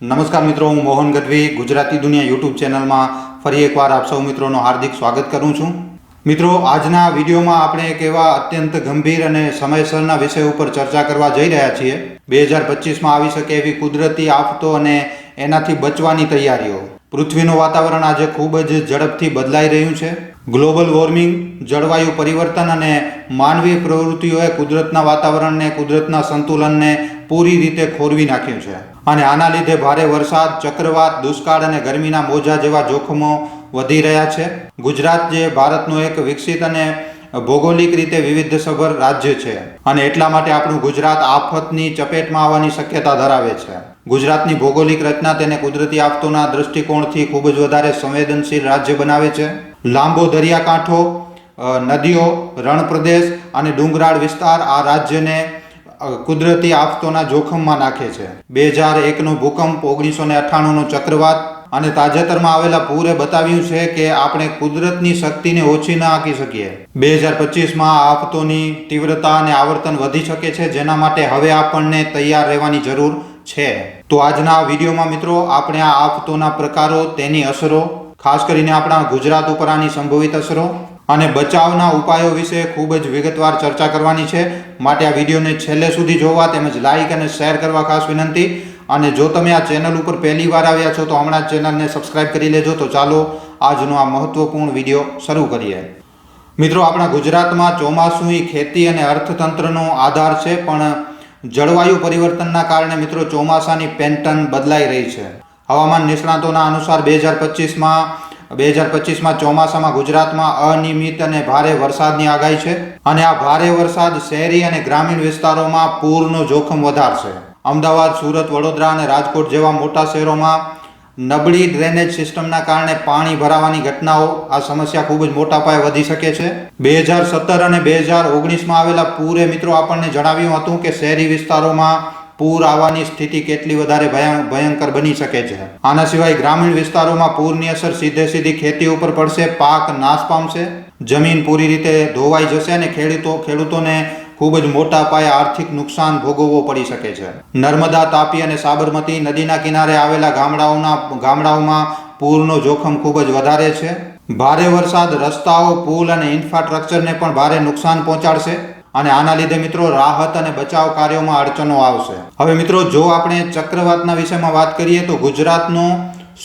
નમસ્કાર મિત્રો, હું મોહન ગઢવી, ગુજરાતી દુનિયા યુટ્યુબ ચેનલમાં ફરી એકવાર આપ સૌ મિત્રોનો હાર્દિક સ્વાગત કરું છું. મિત્રો, આજના વિડીયોમાં આપણે એક એવા અત્યંત ગંભીર અને સમયસરના વિષય ઉપર ચર્ચા કરવા જઈ રહ્યા છીએ. બે હજાર પચીસમાં આવી શકે એવી કુદરતી આફતો અને એનાથી બચવાની તૈયારીઓ. પૃથ્વીનું વાતાવરણ આજે ખૂબ જ ઝડપથી બદલાઈ રહ્યું છે. ગ્લોબલ વોર્મિંગ, જળવાયુ પરિવર્તન અને માનવીય પ્રવૃત્તિઓએ કુદરતના વાતાવરણને, કુદરતના સંતુલનને પૂરી રીતે ખોરવી નાખ્યું છે. અને આના લીધે ભારે વરસાદ, ચક્રવાત, દુષ્કાળ અને ગરમીના મોજા જેવા જોખમો વધી રહ્યા છે. ગુજરાત જે ભારતનું એક વિકસિત અને ભૌગોલિક રીતે વિવિધસભર રાજ્ય છે અને એટલા માટે આપણું ગુજરાત આફતની ચપેટમાં આવવાની શક્યતા ધરાવે છે. ગુજરાતની ભૌગોલિક રચના તેને કુદરતી આફતોના દૃષ્ટિકોણથી ખૂબ જ વધારે સંવેદનશીલ રાજ્ય બનાવે છે. લાંબો દરિયાકાંઠો નદીઓ, રણપ્રદેશ અને ડુંગરાળ વિસ્તાર આ રાજ્યને કુદરતી આફતોના જોખમમાં નાખે છે. બે હજાર એકનો ભૂકંપ ઓગણીસો ને અઠ્ઠાણુંનો ચક્રવાત અને તાજેતરમાં આવેલા પૂરે બતાવ્યું છે કે આપણે કુદરતની શક્તિને ઓછી ન આંકી શકીએ. બે હજાર પચીસમાં આ આફતોની તીવ્રતા અને આવર્તન વધી શકે છે, જેના માટે હવે આપણને તૈયાર રહેવાની જરૂર છે. તો આજના વિડીયોમાં મિત્રો, આપણે આ આફતોના પ્રકારો, તેની અસરો, ખાસ કરીને આપણા ગુજરાત ઉપર આની સંભવિત અસરો અને બચાવના ઉપાયો વિશે ખૂબ જ વિગતવાર ચર્ચા કરવાની છે. માટે આ વિડીયોને છેલ્લે સુધી જોવા તેમજ લાઇક અને શેર કરવા ખાસ વિનંતી. અને જો તમે આ ચેનલ ઉપર પહેલી વાર આવ્યા છો તો હમણાં ચેનલને સબસ્ક્રાઇબ કરી લેજો. તો ચાલો આજનો આ મહત્વપૂર્ણ વીડિયો શરૂ કરીએ. મિત્રો, આપણા ગુજરાતમાં ચોમાસું એ ખેતી અને અર્થતંત્રનો આધાર છે, પણ જળવાયુ પરિવર્તનના કારણે મિત્રો ચોમાસાની પેન્ટન બદલાઈ રહી છે. હવામાન નિષ્ણાતોના અનુસાર બે હજાર પચીસમાં બે હજાર પચીસમાં ચોમાસામાં ગુજરાતમાં અનિયમિત અને ભારે વરસાદની આગાહી છે અને આ ભારે વરસાદ શહેરી અને ગ્રામીણ વિસ્તારોમાં પૂરનો જોખમ વધારશે. અમદાવાદ, સુરત, વડોદરા અને રાજકોટ જેવા મોટા શહેરોમાં નબળી ડ્રેનેજ સિસ્ટમના કારણે પાણી ભરાવાની ઘટનાઓ આ સમસ્યા ખૂબ જ મોટા પાયે વધી શકે છે. બે હજાર સત્તર અને બે હજાર ઓગણીસમાં આવેલા પૂરે મિત્રો આપણને જણાવ્યું હતું કે શહેરી વિસ્તારોમાં પૂર આવવાની સ્થિતિ કેટલી વધારે ભયા- ભયંકર બની શકે છે. આના સિવાય ગ્રામીણ વિસ્તારોમાં પૂરની અસર સીધે સીધી ખેતી ઉપર પડશે, પાક નાશ પામશે, જમીન પૂરી રીતે ધોવાઈ જશે અને ખેડૂતો, ખેડૂતોને ખૂબ જ મોટા પાયે આર્થિક નુકસાન ભોગવવો પડી શકે છે. નર્મદા, તાપી અને સાબરમતી નદીના કિનારે આવેલા ગામડાઓના, ગામડાઓમાં પૂરનો જોખમ ખૂબ જ વધારે છે. ભારે વરસાદ, રસ્તાઓ, પુલ અને ઇન્ફ્રાસ્ટ્રક્ચરને પણ ભારે નુકસાન પહોંચાડશે. અને આના લીધે મિત્રો રાહત અને બચાવ કાર્યોમાં અડચણો આવશે. હવે મિત્રો, જો આપણે ચક્રવાતના વિષયમાં વાત કરીએ તો ગુજરાતનો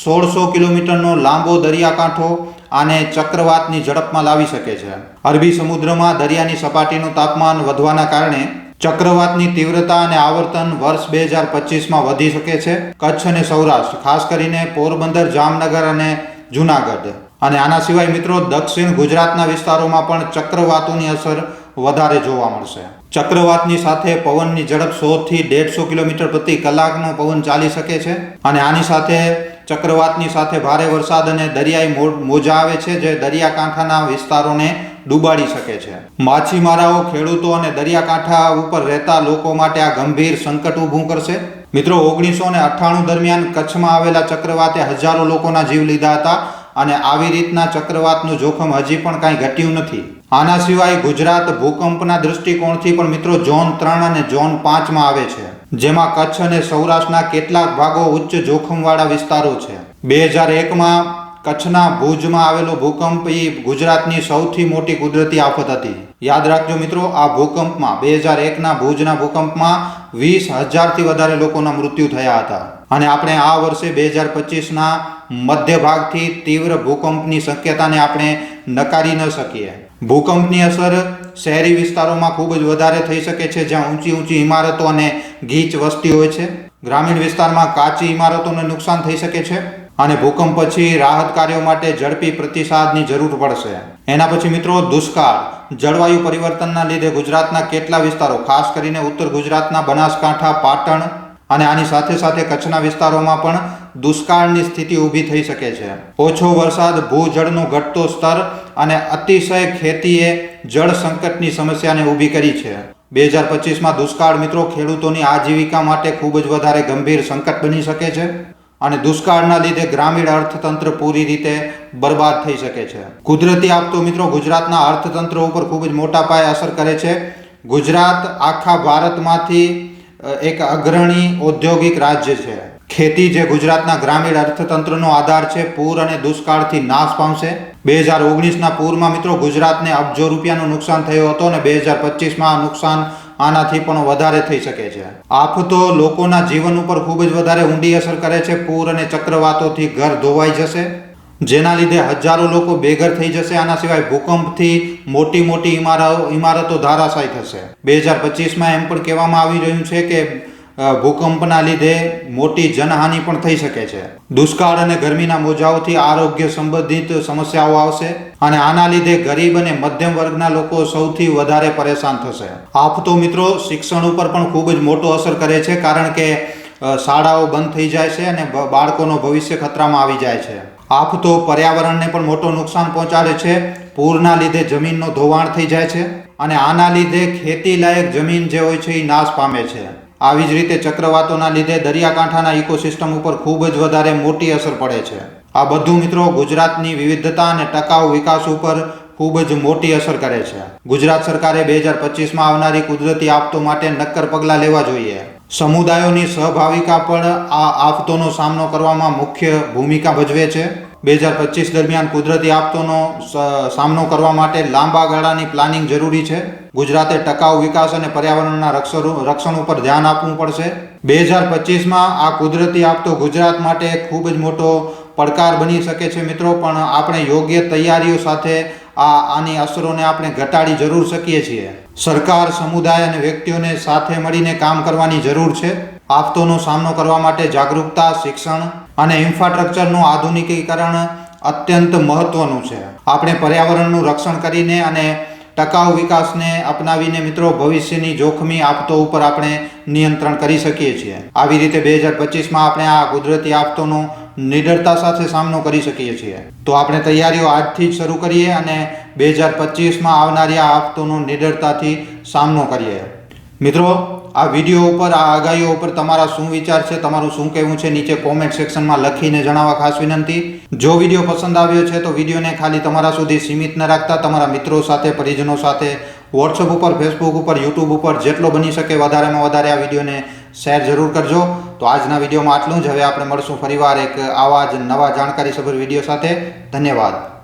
સોળસો કિલોમીટરનો લાંબો દરિયાકાંઠો આને ચક્રવાતની ઝડપમાં લાવી શકે છે. અરબી સમુદ્રમાં દરિયાની સપાટીનું તાપમાન વધવાના કારણે ચક્રવાતની તીવ્રતા અને આવર્તન વર્ષ બે હજાર પચીસમાં વધી શકે છે. કચ્છ અને સૌરાષ્ટ્ર, ખાસ કરીને પોરબંદર, જામનગર અને જુનાગઢ. અને આના સિવાય મિત્રો, દક્ષિણ ગુજરાતના વિસ્તારોમાં પણ ચક્રવાતોની અસર વધારે જોવા મળશે. ચક્રવાતની સાથે પવનની ઝડપ સો થી દેઢસો કિલોમીટર પ્રતિ કલાકનો પવન ચાલી શકે છે અને આની સાથે ચક્રવાતની સાથે ભારે વરસાદ અને દરિયાઈ મોજા આવે છે જે દરિયાકાંઠાના વિસ્તારોને ડૂબાડી શકે છે. માછીમારાઓ, ખેડૂતો અને દરિયાકાંઠા ઉપર રહેતા લોકો માટે આ ગંભીર સંકટ ઊભું કરશે. મિત્રો, ઓગણીસો ને અઠ્ઠાણું દરમિયાન કચ્છમાં આવેલા ચક્રવાતે હજારો લોકોના જીવ લીધા હતા અને આવી રીતના ચક્રવાતનું જોખમ હજી પણ કાંઈ ઘટ્યું નથી. આના સિવાય ગુજરાત ભૂકંપના દૃષ્ટિકોણથી પણ મિત્રો ઝોન ત્રણ અને ઝોન પાંચમાં આવે છે, જેમાં કચ્છ અને સૌરાષ્ટ્રના કેટલાક ભાગો ઉચ્ચ જોખમવાળા વિસ્તારો છે. બે હજાર એકમાં કચ્છના ભુજમાં આવેલો ભૂકંપ એ ગુજરાતની સૌથી મોટી કુદરતી આફત હતી. યાદ રાખજો મિત્રો, આ ભૂકંપમાં બે હજાર એકના ભુજના ભૂકંપમાં વીસ હજારથી વધારે લોકોના મૃત્યુ થયા હતા. અને આપણે આ વર્ષે બે હજાર પચીસના મધ્ય ભાગથી તીવ્ર ભૂકંપની શક્યતાને આપણે નકારી ન શકીએ. ભૂકંપની અસર શહેરી વિસ્તારોમાં ખૂબ જ વધારે થઈ શકે છે, જ્યાં ઊંચી ઊંચી ઇમારતો અને ગીચ વસ્તી હોય છે. ગ્રામીણ વિસ્તારમાં કાચી ઇમારતોને નુકસાન થઈ શકે છે અને ભૂકંપ પછી રાહત કાર્યો માટે ઝડપી પ્રતિસાદની જરૂર પડશે. એના પછી મિત્રો, દુષ્કાળ, જળવાયુ પરિવર્તનના લીધે ગુજરાતના કેટલા વિસ્તારો, ખાસ કરીને ઉત્તર ગુજરાતના બનાસકાંઠા, પાટણ અને આની સાથે સાથે કચ્છના વિસ્તારોમાં પણ દુષ્કાળની સ્થિતિ ઊભી થઈ શકે છે. ઓછો વરસાદ, ભૂજળનો ઘટતો સ્તર અને અતિશય ખેતીએ જળ સંકટની સમસ્યાને ઊભી કરી છે. બે હજાર પચીસમાં દુષ્કાળ મિત્રો ખેડૂતોની આજીવિકા માટે ખૂબ જ વધારે ગંભીર સંકટ બની શકે છે અને દુષ્કાળના લીધે ગ્રામીણ અર્થતંત્ર પૂરી રીતે બરબાદ થઈ શકે છે. કુદરતી આપતો મિત્રો ગુજરાતના અર્થતંત્ર ઉપર ખૂબ જ મોટા પાયે અસર કરે છે. ગુજરાત આખા ભારતમાંથી એક અગ્રણી ઔદ્યોગિક રાજ્ય છે. ખેતી જે ગુજરાતના ગ્રામીણ અર્થતંત્રનો આધાર છે, પૂર અને દુષ્કાળથી નાશ પામશે. બે હજાર ઓગણીસના પૂરમાં મિત્રો ગુજરાતને અબજો રૂપિયાનું નુકસાન થયું હતું અને બે હજાર પચીસમાં નુકસાન આનાથી પણ વધારે થઈ શકે છે. આફતો લોકોના જીવન ઉપર ખૂબ જ વધારે ઊંડી અસર કરે છે. પૂર અને ચક્રવાતોથી ઘર ધોવાઈ જશે. જેના લીધે હજારો લોકો બેઘર થઈ જશે. આના સિવાય ભૂકંપથી મોટી મોટી ઇમારતો ઇમારતો ધારાશાય થશે. બે હજાર પચીસમાં એમ પણ કહેવામાં આવી રહ્યું છે કે ભૂકંપના લીધે મોટી જનહાનિ પણ થઈ શકે છે. દુષ્કાળ અને ગરમીના મોજાઓથી આરોગ્ય સંબંધિત સમસ્યાઓ આવશે અને આના લીધે ગરીબ અને મધ્યમ વર્ગના લોકો સૌથી વધારે પરેશાન થશે. આફતો મિત્રો, શિક્ષણ ઉપર પણ ખૂબ જ મોટો અસર કરે છે, કારણ કે શાળાઓ બંધ થઈ જાય છે અને બાળકોનો ભવિષ્ય ખતરામાં આવી જાય છે. આફતો પર્યાવરણને પણ મોટો નુકસાન પહોંચાડે છે. પૂરના લીધે જમીનનો ધોવાણ થઈ જાય છે અને આના લીધે ખેતી લાયક જમીન જે હોય છે એ નાશ પામે છે. આવી જ રીતે ચક્રવાતોના લીધે દરિયાકાંઠાના ઇકોસિસ્ટમ ઉપર ખૂબ જ વધારે મોટી અસર પડે છે. આ બધું મિત્રો ગુજરાતની વિવિધતા અને ટકાઉ વિકાસ ઉપર ખૂબ જ મોટી અસર કરે છે. ગુજરાત સરકારે બે હજાર પચીસમાં આવનારી કુદરતી આફતો માટે નક્કર પગલાં લેવા જોઈએ. સમુદાયોની સહભાગિતા પણ આ આફતોનો સામનો કરવામાં મુખ્ય ભૂમિકા ભજવે છે. બે હજાર પચીસ દરમિયાન કુદરતી આફતોનો સામનો કરવા માટે લાંબા ગાળાની પ્લાનિંગ જરૂરી છે. ગુજરાતે ટકાઉ વિકાસ અને પર્યાવરણના રક્ષણ ઉપર ધ્યાન આપવું પડશે. બે હજાર પચીસમાં આ કુદરતી આફતો ગુજરાત માટે ખૂબ જ મોટો પડકાર બની શકે છે મિત્રો, પણ આપણે યોગ્ય તૈયારીઓ સાથે આ, આની અસરોને આપણે ઘટાડી જરૂર શકીએ છીએ. સરકાર, સમુદાય અને વ્યક્તિઓને સાથે મળીને કામ કરવાની જરૂર છે. આફતોનો સામનો કરવા માટે જાગૃતતા શિક્ષણ અને ઇન્ફ્રાસ્ટ્રક્ચરનું આધુનિકીકરણ અત્યંત મહત્વનું છે. આપણે પર્યાવરણનું રક્ષણ કરીને અને ટકાઉ વિકાસને અપનાવીને મિત્રો ભવિષ્યની જોખમી આફતો ઉપર આપણે નિયંત્રણ કરી શકીએ છીએ. આવી રીતે બે હજાર પચીસમાં આપણે આ કુદરતી આફતોનો નિડરતા સાથે સામનો કરી શકીએ છીએ. તો આપણે તૈયારીઓ આજથી જ શરૂ કરીએ અને બે હજાર પચીસમાં આવનારી આ આફતોનો નિડરતાથી સામનો કરીએ. મિત્રો, આ વીડિયો ઉપર, આ આગાહીઓ ઉપર તમારા શું વિચાર છે, તમારું શું કહેવું છે, નીચે કોમેન્ટ સેક્શનમાં લખીને જણાવવા ખાસ વિનંતી. જો વીડિયો પસંદ આવ્યો છે, તો વિડીયોને ખાલી તમારા સુધી સીમિત ન રાખતા, તમારા મિત્રો સાથે, પરિજનો સાથે વોટ્સઅપ ઉપર ફેસબુક ઉપર યુટ્યુબ ઉપર જેટલો બની શકે વધારેમાં વધારે આ વિડીયોને શેર જરૂર કરજો. તો આજના વિડીયોમાં આટલું જ. હવે આપણે મળશું ફરીવાર એક આવા જ નવા જાણકારીસભર વીડિયો સાથે. ધન્યવાદ.